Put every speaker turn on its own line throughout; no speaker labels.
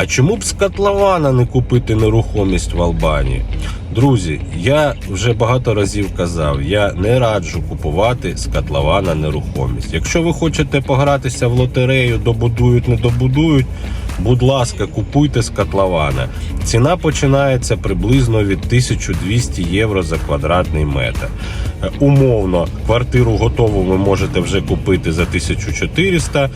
А чому б з котлована не купити нерухомість в Албанії? Друзі, я вже багато разів казав, я не раджу купувати з котлована нерухомість. Якщо ви хочете погратися в лотерею, добудують, не добудують, будь ласка, купуйте з котлована. Ціна починається приблизно від 1200 євро за квадратний метр. Е, Умовно, квартиру готову ви можете вже купити за 1400. М,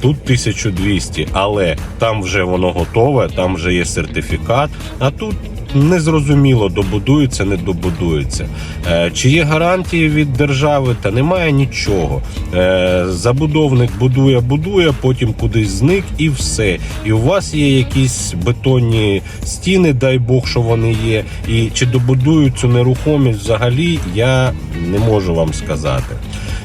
Тут 1200, але там вже воно готове, там вже є сертифікат. А тут незрозуміло, добудується, не добудується. Е, Чи є гарантії від держави? Та немає нічого. Е, Забудовник будує, будує, потім кудись зник і все. І у вас є якісь бетонні стіни, дай Бог, що вони є. І чи добудують цю нерухомість взагалі, я не можу вам сказати.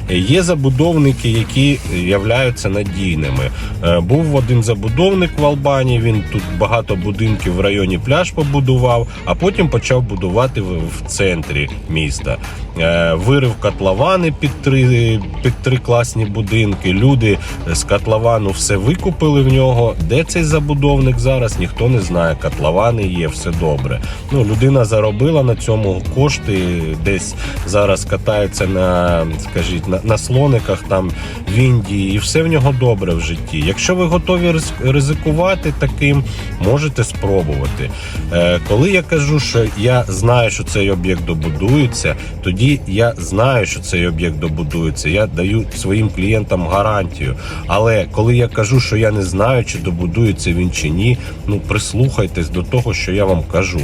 Є забудовники, які являються надійними. Е, Був один забудовник в Албанії. Він тут багато будинків в районі пляж побудував, а потім почав будувати в центрі міста. Е, Вирив котловани під три, під три класні будинки. Люди з котловану все викупили в нього. Де цей забудовник зараз? Ніхто не знає. Котловани є, все добре. Ну, людина заробила на цьому кошти, десь зараз катається на, скажіть, на, на слониках там в Індії, і все в нього добре в житті. Якщо ви готові ризикувати таким, можете спробувати. Е, коли я кажу, що я знаю, що цей об'єкт добудується, тоді я знаю, що цей об'єкт добудується. Я даю своїм клієнтам гарантію. Але коли я кажу, що я не знаю, чи добудується він чи ні, ну прислухайтесь до того, що я вам кажу.